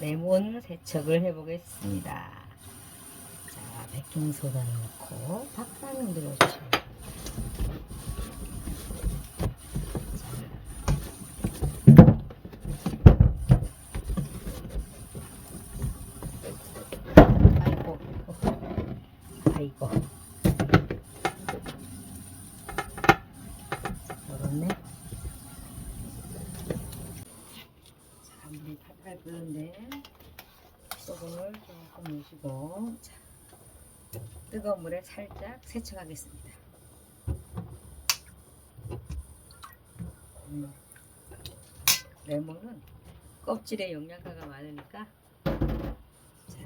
레몬 세척을 해보겠습니다. 자, 베킹소다를 넣고 박박 눌러주시면 8분인데 소금을 조금 넣으시고 자, 뜨거운 물에 살짝 세척하겠습니다. 음, 레몬은 껍질에 영양가가 많으니까 자,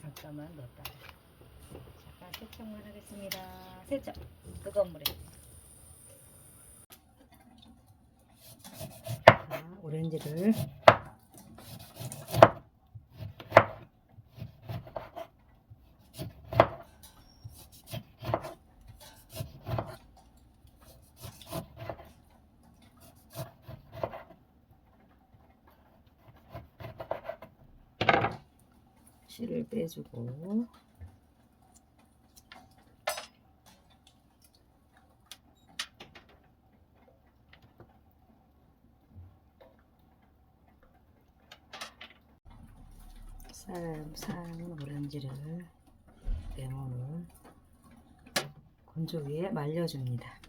잠깐만 넣었다. 잠깐 세척만 하겠습니다. 세척 뜨거운 물에 자, 오렌지를 씨를 빼주고 쌀, 삶은 오렌지를 레몬을 건조기에 말려줍니다.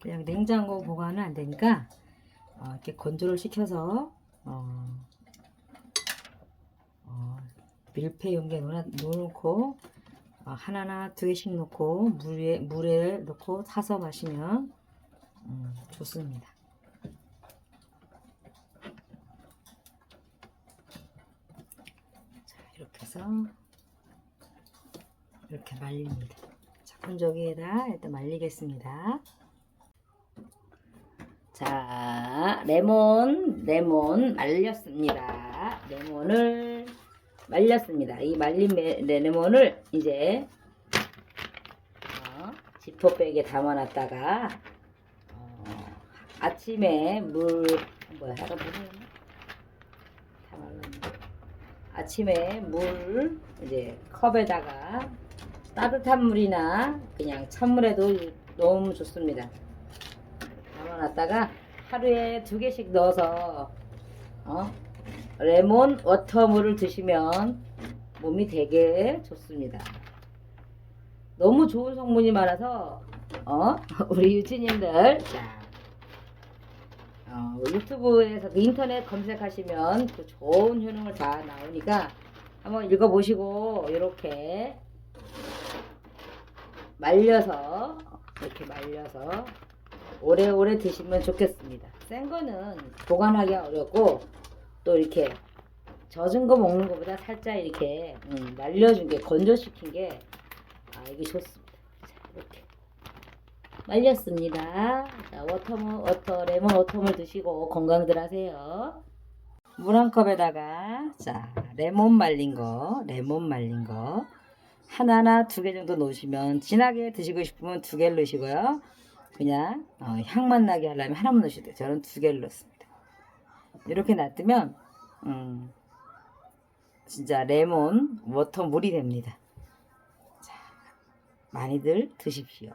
그냥 냉장고 보관은 안 되니까 어, 이렇게 건조를 시켜서 어, 어, 밀폐 용기에 넣어, 넣어놓고 어, 하나나 두 개씩 넣고 물에 물에 넣고 타서 마시면 음, 좋습니다. 자 이렇게 해서 이렇게 말립니다. 자 건조기에다 일단 말리겠습니다. 자, 레몬, 레몬 말렸습니다. 레몬을 말렸습니다. 이 말린 메- 레몬을 이제 어, 지퍼백에 담아놨다가 어, 아침에 물 뭐야 하다 보면 아침에 물 이제 컵에다가 따뜻한 물이나 그냥 찬물에도 너무 좋습니다. 담아놨다가 하루에 두 개씩 넣어서 어? 레몬 워터물을 드시면 몸이 되게 좋습니다. 너무 좋은 성분이 많아서 어? 우리 유치님들 자, 어, 유튜브에서 그 인터넷 검색하시면 그 좋은 효능을 다 나오니까 한번 읽어보시고 이렇게 말려서 이렇게 말려서 오래오래 드시면 좋겠습니다. 센 거는 보관하기가 어렵고 또 이렇게 젖은 거 먹는 것보다 살짝 이렇게 음, 말려준 게 건조시킨 게 아, 이게 좋습니다. 자, 이렇게 말렸습니다. 자, 워터물, 워터, 레몬 워터물 드시고 건강들 하세요. 물 한 컵에다가 자, 레몬 말린 거, 레몬 말린 거 하나나 두 개 정도 넣으시면 진하게 드시고 싶으면 두 개를 넣으시고요. 그냥 어, 향만 나게 하려면 하나만 넣으셔도 돼요. 저는 두 개를 넣습니다. 이렇게 놔두면 음, 진짜 레몬 워터 물이 됩니다. 자, 많이들 드십시오.